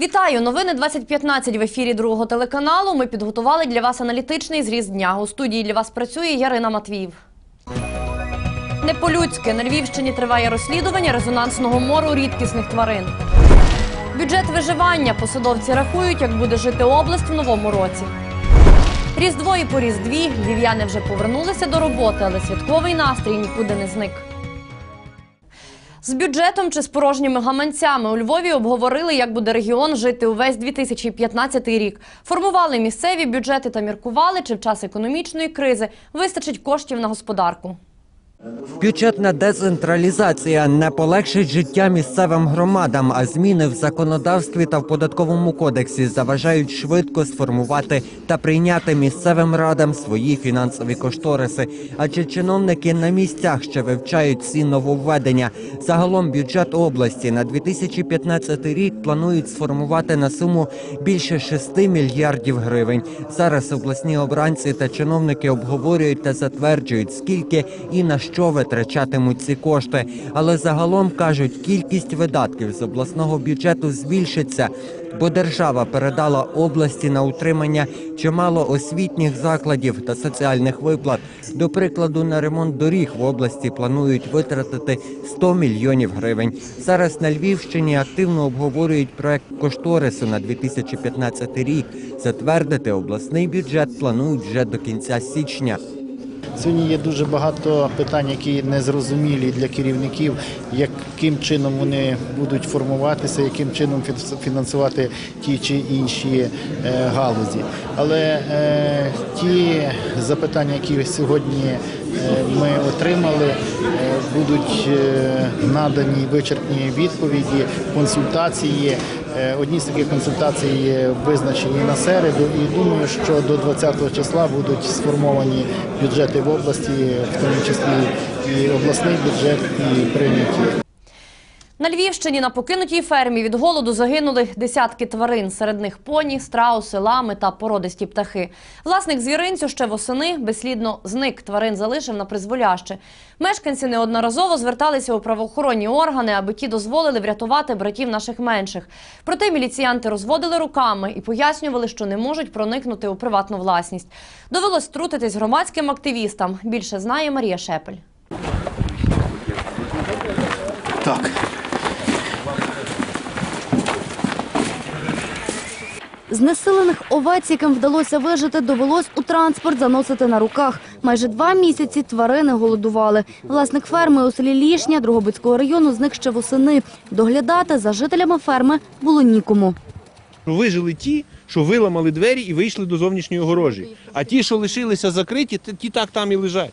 Вітаю! Новини 2015 в ефірі другого телеканалу. Ми підготували для вас аналітичний зріз дня. У студії для вас працює Ярина Матвіїв. Не по-людськи на Львівщині триває розслідування резонансного мору рідкісних тварин. Бюджет виживання посадовці рахують, як буде жити область в новому році. Різдво і по Різдві львів'яни вже повернулися до роботи, але святковий настрій нікуди не зник. З бюджетом чи з порожніми гаманцями у Львові обговорили, як буде регіон жити увесь 2015 рік. Формували місцеві бюджети та міркували, чи в час економічної кризи вистачить коштів на господарку. Бюджетна децентралізація не полегшить життя місцевим громадам, а зміни в законодавстві та в податковому кодексі заважають швидко сформувати та прийняти місцевим радам свої фінансові кошториси. Адже чиновники на місцях ще вивчають ці нововведення. Загалом бюджет області на 2015 рік планують сформувати на суму більше 6 мільярдів гривень. Зараз обласні обранці та чиновники обговорюють та затверджують, скільки і на що витрачатимуть ці кошти. Але загалом кажуть, кількість видатків з обласного бюджету збільшиться, бо держава передала області на утримання чимало освітніх закладів та соціальних виплат. До прикладу, на ремонт доріг в області планують витратити 100 мільйонів гривень. Зараз на Львівщині активно обговорюють проект кошторису на 2015 рік. Затвердити обласний бюджет планують вже до кінця січня. Сьогодні є дуже багато питань, які незрозумілі для керівників, яким чином вони будуть формуватися, яким чином фінанс- фінансувати ті чи інші е, галузі. Але е, ті запитання, які сьогодні ми отримали, е, будуть е, надані вичерпні відповіді, консультації. Е, Одні з таких консультацій визначені на середу, і думаю, що до 20 числа будуть сформовані бюджети в області, в тому числі і обласний бюджет, і прийняті. На Львівщині на покинутій фермі від голоду загинули десятки тварин. Серед них поні, страуси, лами та породисті птахи. Власник звіринцю ще восени безслідно зник. Тварин залишив на призволяще. Мешканці неодноразово зверталися у правоохоронні органи, аби ті дозволили врятувати братів наших менших. Проте міліціянти розводили руками і пояснювали, що не можуть проникнути у приватну власність. Довелось втрутитись громадським активістам. Більше знає Марія Шепель. Так. Знесилених овець, яким вдалося вижити, довелось у транспорт заносити на руках. Майже два місяці тварини голодували. Власник ферми у селі Лішня Другобицького району зник ще восени. Доглядати за жителями ферми було нікому. Вижили ті, що виламали двері і вийшли до зовнішньої огорожі. А ті, що лишилися закриті, ті- так там і лежать.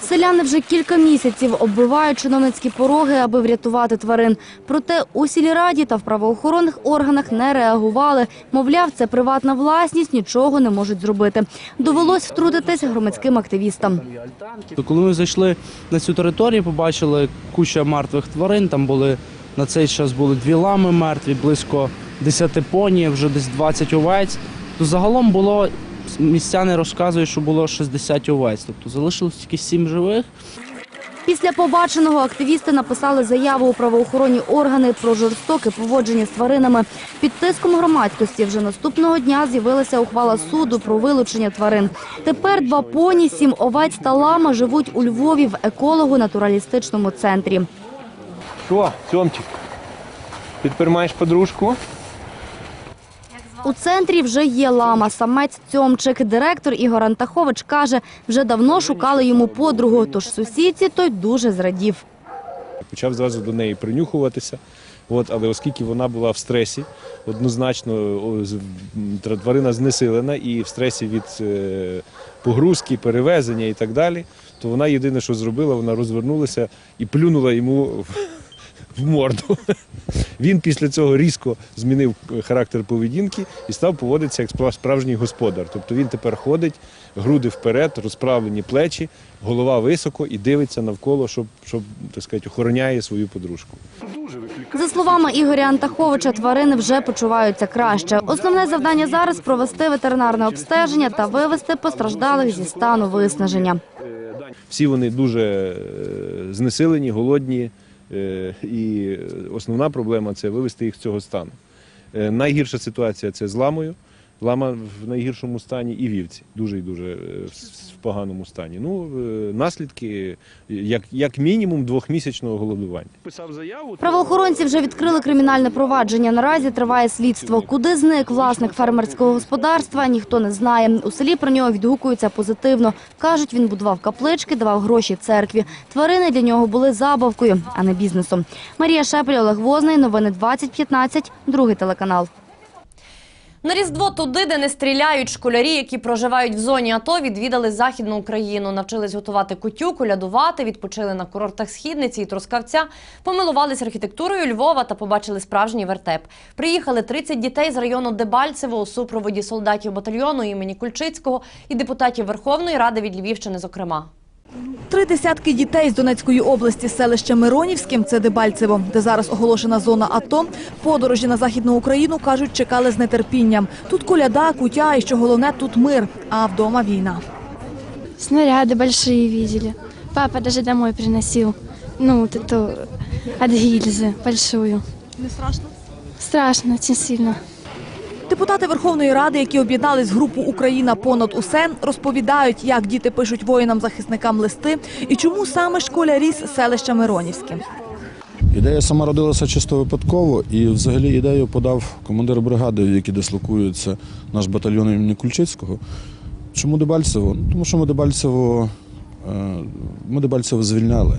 Селяни вже кілька місяців оббивають чиновницькі пороги, аби врятувати тварин. Проте у сільраді та в правоохоронних органах не реагували. Мовляв, це приватна власність, нічого не можуть зробити. Довелось втрутитись громадським активістам. Коли ми зайшли на цю територію, побачили куча мертвих тварин. Там були на цей час були дві лами мертві, близько 10 поні, вже десь 20 овець. То загалом було містяни розказують, що було 60 овець. Тобто залишилось тільки 7 живих. Після побаченого активісти написали заяву у правоохоронні органи про жорстоке поводження з тваринами. Під тиском громадськості вже наступного дня з'явилася ухвала суду про вилучення тварин. Тепер два поні, сім овець та лама живуть у Львові в еколого-натуралістичному центрі. Що, Сьомчик, підприймаєш подружку? У центрі вже є лама, самець Цьомчик. Директор Ігор Антахович каже, вже давно шукали йому подругу, тож сусідці той дуже зрадів. Почав зразу до неї принюхуватися. Але оскільки вона була в стресі, однозначно тварина знесилена і в стресі від е, погрузки, перевезення і так далі, то вона єдине, що зробила, вона розвернулася і плюнула йому в, морду. Він після цього різко змінив характер поведінки і став поводитися як спра- справжній господар. Тобто він тепер ходить, груди вперед, розправлені плечі, голова високо і дивиться навколо, щоб, щоб так сказати, охороняє свою подружку. За словами Ігоря Антаховича, тварини вже почуваються краще. Основне завдання зараз провести ветеринарне обстеження та вивести постраждалих зі стану виснаження. Всі вони дуже е, знесилені, голодні, е, і основна проблема це вивести їх з цього стану. Е, Найгірша ситуація це з ламою. Лама в найгіршому стані і вівці, дуже і дуже е, в- поганому стані. Ну, е, наслідки, як, як мінімум, двохмісячного голодування. Писав заяву. Правоохоронці вже відкрили кримінальне провадження. Наразі триває слідство. Куди зник власник фермерського господарства, ніхто не знає. У селі про нього відгукуються позитивно. Кажуть, він будував каплички, давав гроші церкві. Тварини для нього були забавкою, а не бізнесом. Марія Шепель, Олег Возний. Новини 2015. Другий телеканал. На Різдво туди, де не стріляють школярі, які проживають в зоні АТО, відвідали Західну Україну, навчились готувати кутю, колядувати, відпочили на курортах Східниці і Трускавця, помилувались архітектурою Львова та побачили справжній вертеп. Приїхали 30 дітей з району Дебальцево у супроводі солдатів батальйону імені Кульчицького і депутатів Верховної Ради від Львівщини, зокрема. Три десятки дітей з Донецької області з селища Миронівським, це Дебальцево, де зараз оголошена зона АТО, подорожі на Західну Україну, кажуть, чекали з нетерпінням. Тут коляда, кутя і, що головне, тут мир, а вдома війна. Снаряды большие видели. Папа даже домой приносил. Ну, вот эту от гильзы большую. Не страшно? Страшно, очень сильно. Депутати Верховної Ради, які об'єднались групу Україна понад усе, розповідають, як діти пишуть воїнам-захисникам листи і чому саме школярі з селища Миронівське. Ідея сама родилася чисто випадково, і взагалі ідею подав командир бригади, в якій дислокується наш батальйон імені Кульчицького. Чому Дебальцево? Ну, Тому що ми Дебальцево, е, ми Дебальцево звільняли.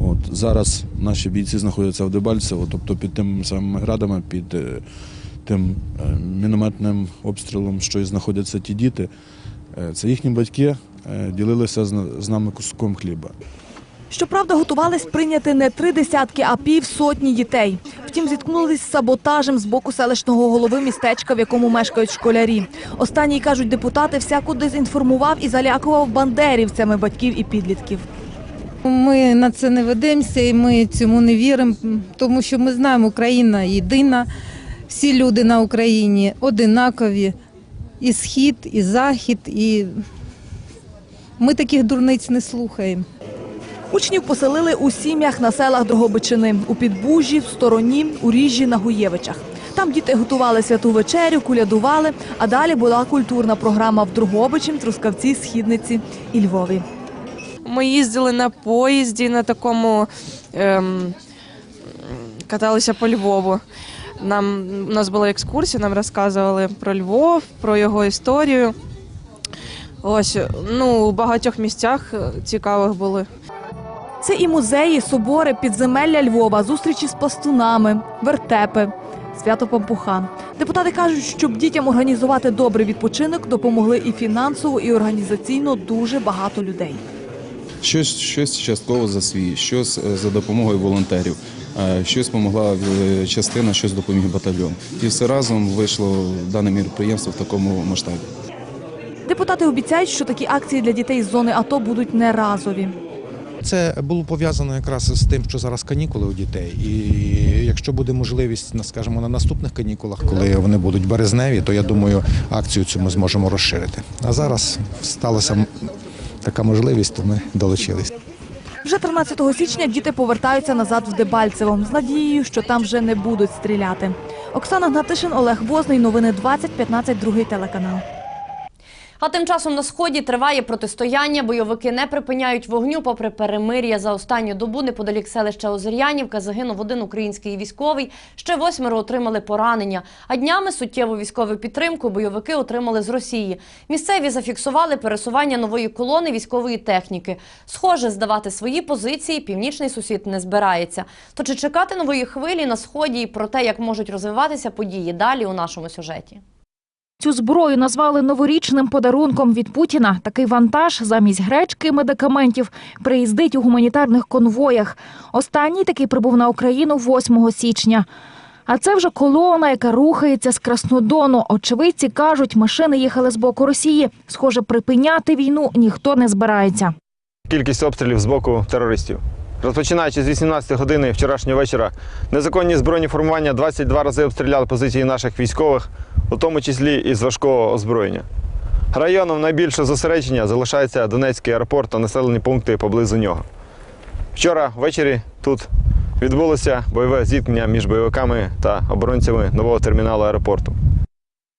От, зараз наші бійці знаходяться в Дебальцево, тобто під тими самими градами, під е, тим е, мінометним обстрілом, що і знаходяться ті діти. Е, Це їхні батьки е, ділилися з нами куском хліба. Щоправда, готувались прийняти не три десятки, а пів сотні дітей. Втім, зіткнулись з саботажем з боку селищного голови містечка, в якому мешкають школярі. Останній, кажуть депутати, всяко дезінформував і залякував бандерівцями батьків і підлітків. Ми на це не ведемося і ми цьому не віримо, тому що ми знаємо, Україна єдина, всі люди на Україні одинакові, і схід, і захід, і ми таких дурниць не слухаємо. Учнів поселили у сім'ях на селах Дрогобичини, у Підбужі, в Стороні, у Ріжжі, на Гуєвичах. Там діти готували святу вечерю, кулядували, а далі була культурна програма в Дрогобичі, Трускавці, Східниці і Львові. Ми їздили на поїзді на такому ем, каталися по Львову. Нам у нас була екскурсія, нам розказували про Львов, про його історію. Ось ну у багатьох місцях е, цікавих були. Це і музеї, собори, підземелля Львова, зустрічі з пластунами, вертепи, свято Пампуха. Депутати кажуть, щоб дітям організувати добрий відпочинок, допомогли і фінансово, і організаційно дуже багато людей. Щось, щось частково за свій, щось е, за допомогою волонтерів, щось допомогла е, частина, щось допоміг батальйон. І все разом вийшло дане міроприємство в такому масштабі. Депутати обіцяють, що такі акції для дітей з зони АТО будуть не разові. Це було пов'язано якраз з тим, що зараз канікули у дітей. І якщо буде можливість, на, скажімо, на наступних канікулах, коли вони будуть березневі, то я думаю, акцію цю ми зможемо розширити. А зараз сталася така можливість, то ми долучились. Вже 13 січня діти повертаються назад в Дебальцево з надією, що там вже не будуть стріляти. Оксана Гнатишин, Олег Возний. Новини 2015, другий телеканал. А тим часом на сході триває протистояння. Бойовики не припиняють вогню, попри перемир'я. За останню добу неподалік селища Озер'янівка загинув один український військовий. Ще восьмеро отримали поранення. А днями суттєву військову підтримку бойовики отримали з Росії. Місцеві зафіксували пересування нової колони військової техніки. Схоже, здавати свої позиції північний сусід не збирається. То чи чекати нової хвилі на сході і про те, як можуть розвиватися події далі у нашому сюжеті? Цю зброю назвали новорічним подарунком від Путіна. Такий вантаж замість гречки медикаментів приїздить у гуманітарних конвоях. Останній такий прибув на Україну 8 січня. А це вже колона, яка рухається з Краснодону. Очевидці кажуть, машини їхали з боку Росії. Схоже, припиняти війну ніхто не збирається. Кількість обстрілів з боку терористів. Розпочинаючи з 18 години вчорашнього вечора, незаконні збройні формування 22 рази обстріляли позиції наших військових, у тому числі і з важкого озброєння. Районом найбільше зосередження залишається Донецький аеропорт та населені пункти поблизу нього. Вчора ввечері тут відбулося бойове зіткнення між бойовиками та оборонцями нового терміналу аеропорту.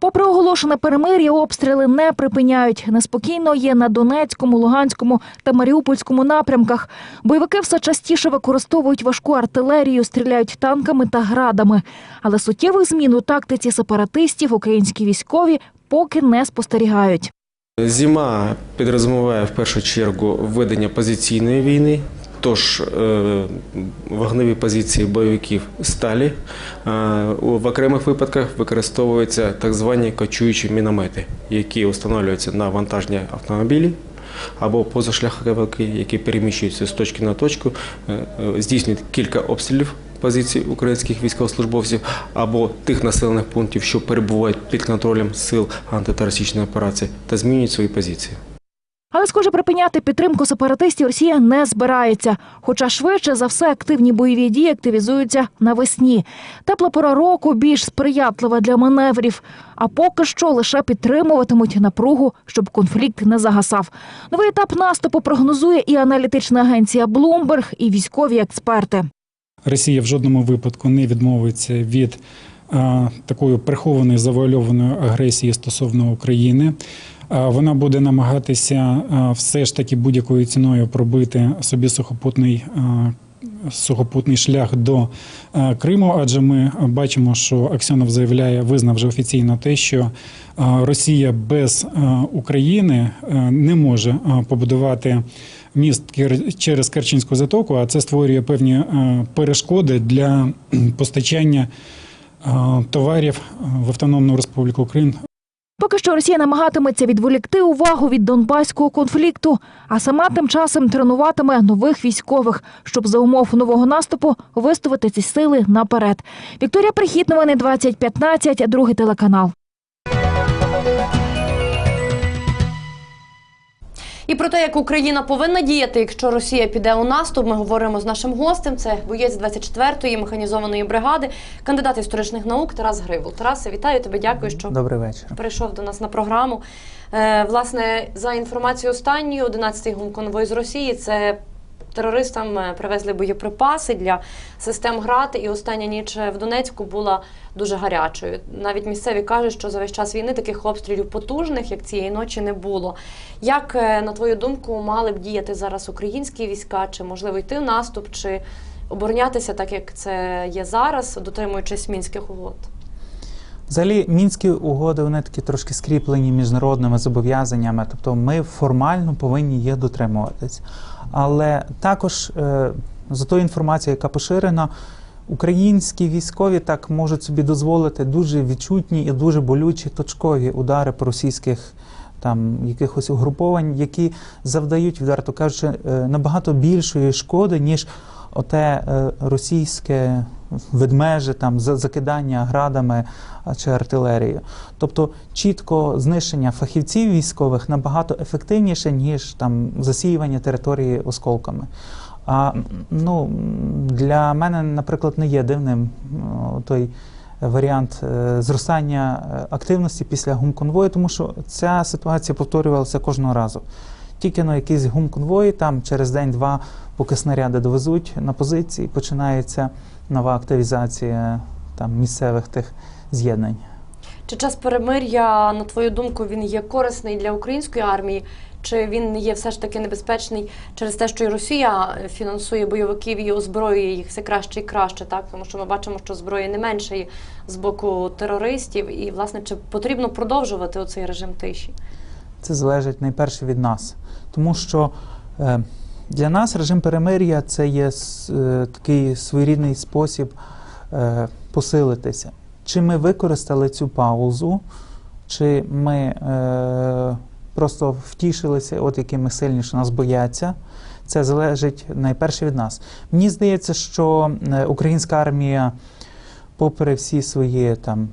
Попри оголошене перемир'я, обстріли не припиняють. Неспокійно є на Донецькому, Луганському та Маріупольському напрямках. Бойовики все частіше використовують важку артилерію, стріляють танками та градами. Але суттєвих змін у тактиці сепаратистів українські військові поки не спостерігають. Зима підрозуміває в першу чергу введення позиційної війни. Тож е, вогневі позиції бойовиків сталі. Е, в окремих випадках використовуються так звані кочуючі міномети, які встановлюються на вантажні автомобілі або позашляховики, які переміщуються з точки на точку, е, здійснюють кілька обстрілів позицій українських військовослужбовців або тих населених пунктів, що перебувають під контролем сил антитерористичної операції, та змінюють свої позиції. Але, схоже, припиняти підтримку сепаратистів Росія не збирається. Хоча швидше за все активні бойові дії активізуються навесні. Тепла пора року більш сприятлива для маневрів. А поки що лише підтримуватимуть напругу, щоб конфлікт не загасав. Новий етап наступу прогнозує і аналітична агенція Bloomberg, і військові експерти. Росія в жодному випадку не відмовиться від а, такої прихованої завуальованої агресії стосовно України. Вона буде намагатися все ж таки будь-якою ціною пробити собі сухопутний. Сухопутний шлях до Криму, адже ми бачимо, що Аксьонов заявляє, визнав вже офіційно те, що Росія без України не може побудувати міст через Керченську затоку, а це створює певні перешкоди для постачання товарів в Автономну Республіку Крим Поки що Росія намагатиметься відволікти увагу від донбаського конфлікту, а сама тим часом тренуватиме нових військових, щоб за умов нового наступу виставити ці сили наперед. Вікторія Прихід, новини 2015, другий телеканал. І про те, як Україна повинна діяти, якщо Росія піде у наступ, ми говоримо з нашим гостем. Це боєць 24-ї механізованої бригади, кандидат історичних наук Тарас Гривол. Тарасе, вітаю тебе. Дякую, що Добрий вечір. прийшов до нас на програму. Е, власне, за інформацією останньої, 11-й гумконвой з Росії, це терористам е, привезли боєприпаси для систем ГРАД, і остання ніч в Донецьку була дуже гарячою. Навіть місцеві кажуть, що за весь час війни таких обстрілів потужних, як цієї ночі, не було. Як, е, на твою думку, мали б діяти зараз українські війська? Чи можливо йти в наступ, чи оборонятися так, як це є зараз, дотримуючись мінських угод? Взагалі, мінські угоди вони такі трошки скріплені міжнародними зобов'язаннями, тобто ми формально повинні їх дотримуватись. Але також е, за тою інформацією, яка поширена, українські військові так можуть собі дозволити дуже відчутні і дуже болючі точкові удари по російських там якихось угруповань, які завдають, відверто кажучи, е, набагато більшої шкоди, ніж оте е, російське ведмеже, там закидання градами чи артилерією. Тобто чітко знищення фахівців військових набагато ефективніше, ніж там засіювання території осколками. А ну, для мене, наприклад, не є дивним той варіант е, зростання е, активності після гумконвою, тому що ця ситуація повторювалася кожного разу. Тільки на якийсь гумконвої, там через день-два, поки снаряди довезуть на позиції, починається нова активізація там місцевих тих з'єднань. Чи час перемир'я, на твою думку, він є корисний для української армії? Чи він є все ж таки небезпечний через те, що і Росія фінансує бойовиків і озброює їх все краще і краще, так тому що ми бачимо, що зброї не меншає з боку терористів, і власне чи потрібно продовжувати оцей режим тиші? Це залежить найперше від нас, тому що е, для нас режим перемир'я це є е, такий своєрідний спосіб е, посилитися. Чи ми використали цю паузу, чи ми е, просто втішилися, от які ми сильні, нас бояться. Це залежить найперше від нас. Мені здається, що е, українська армія, попри всі свої там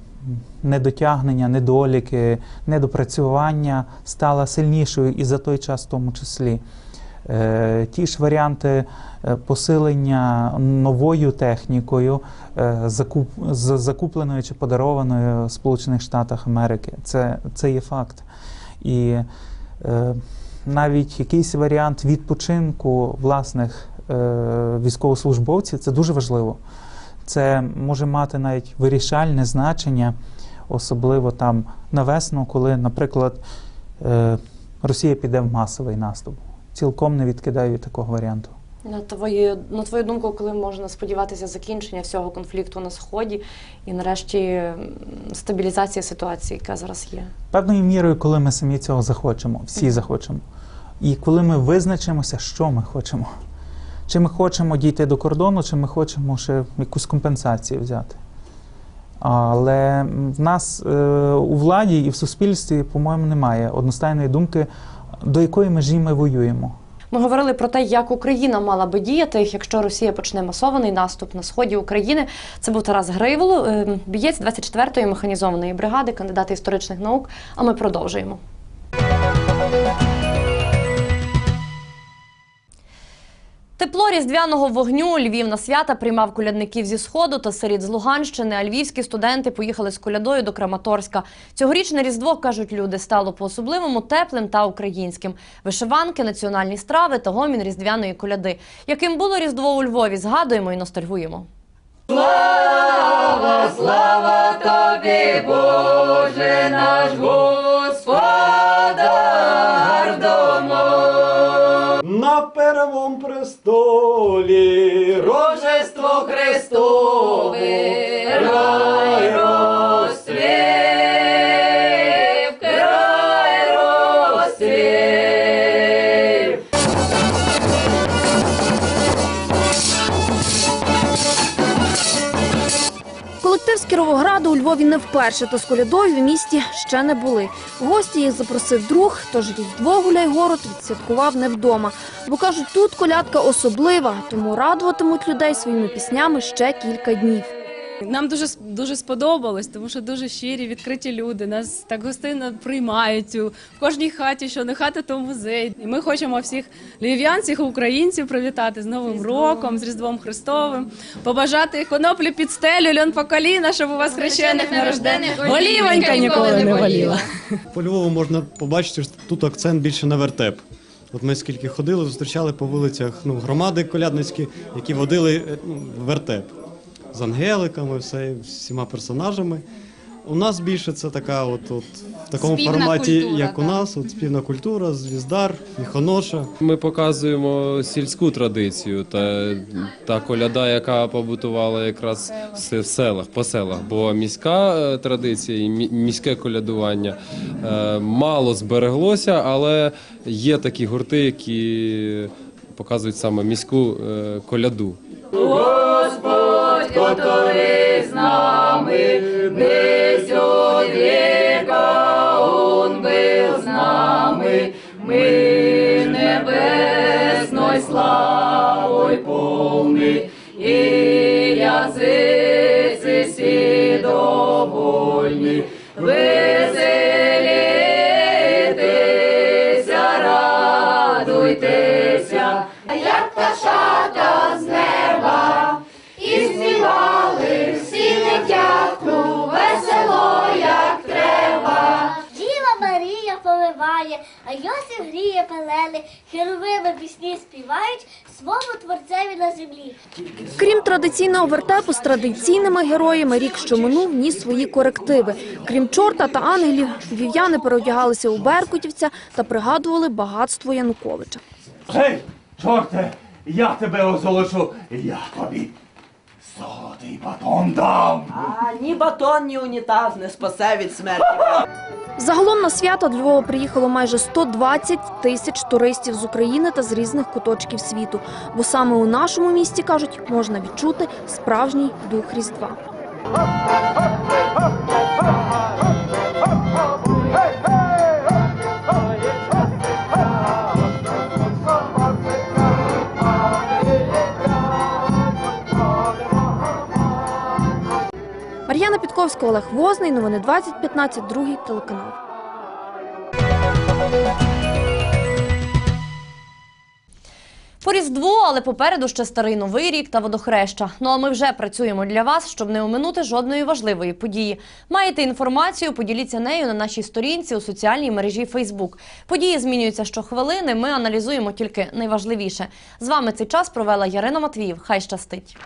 недотягнення, недоліки, недопрацювання, стала сильнішою і за той час в тому числі. Е, Ті ж варіанти е, посилення новою технікою, е, закуп, закупленою чи подарованою в Сполучених Штатах Америки, це, це є факт. І навіть якийсь варіант відпочинку власних військовослужбовців це дуже важливо. Це може мати навіть вирішальне значення, особливо там на весну, коли, наприклад, Росія піде в масовий наступ. Цілком не відкидаю від такого варіанту. На твою, на твою думку, коли можна сподіватися закінчення всього конфлікту на сході і нарешті стабілізація ситуації, яка зараз є? Певною мірою, коли ми самі цього захочемо, всі захочемо. І коли ми визначимося, що ми хочемо. Чи ми хочемо дійти до кордону, чи ми хочемо ще якусь компенсацію взяти. Але в нас е, у владі і в суспільстві, по-моєму, немає одностайної думки, до якої межі ми воюємо. Ми говорили про те, як Україна мала би діяти, якщо Росія почне масований наступ на сході України. Це був Тарас Гривол, е, бієць 24-ї механізованої бригади, кандидат історичних наук. А ми продовжуємо. Тепло різдвяного вогню Львів на свята приймав колядників зі сходу та сиріт з Луганщини. А львівські студенти поїхали з колядою до Краматорська. Цьогорічне різдво кажуть люди стало по-особливому теплим та українським. Вишиванки, національні страви та гомін різдвяної коляди. Яким було різдво у Львові, згадуємо і ностальгуємо. Слава, слава престолі. Рожество Христове, Львові не вперше, та з колядою в місті ще не були. Гості їх запросив друг, тож Різдво Гуляйгород відсвяткував не вдома. Бо кажуть, тут колядка особлива, тому радуватимуть людей своїми піснями ще кілька днів. Нам дуже дуже сподобалось, тому що дуже щирі, відкриті люди. Нас так гостинно приймають у в кожній хаті, що не хата, то музей. І ми хочемо всіх львів'ян, всіх українців привітати з Новим роком, з Різдвом Христовим, побажати коноплі під стелю, льон по коліна, щоб у вас хрещених нарождених голівонька ніколи не боліла. По Львову можна побачити, що тут акцент більше на вертеп. От ми скільки ходили, зустрічали по вулицях ну, громади колядницькі, які водили е, ну, вертеп з ангеликами, все, всіма персонажами. У нас більше це така, от, от в такому Співна форматі, культура, як у так. нас, от співна культура, звіздар, міхоноша. Ми показуємо сільську традицію та, та коляда, яка побутувала якраз в селах, по селах. Бо міська е, традиція і міське колядування е, мало збереглося, але є такі гурти, які показують саме міську е, коляду. Господь, который з нами, весь от века Он был з нами, ми небесной славой полны, Йосиф гріє пелени, херовими пісні співають свому творцеві на землі. Крім традиційного вертепу з традиційними героями, рік, що минув, ніс свої корективи. Крім чорта та ангелів, львів'яни переодягалися у беркутівця та пригадували багатство Януковича. Гей, чорте, я тебе озолошу, я тобі золотий батон дам. А ні батон, ні унітаз не спасе від смерті. Загалом на свято до Львова приїхало майже 120 тисяч туристів з України та з різних куточків світу. Бо саме у нашому місті, кажуть, можна відчути справжній дух Різдва. Мар'яна Підковська, Олег Возний. Новини 2015, другий телеканал. По Різдву, але попереду ще старий новий рік та водохреща. Ну а ми вже працюємо для вас, щоб не оминути жодної важливої події. Маєте інформацію? Поділіться нею на нашій сторінці у соціальній мережі Фейсбук. Події змінюються щохвилини. Ми аналізуємо тільки найважливіше. З вами цей час провела Ярина Матвіїв. Хай щастить.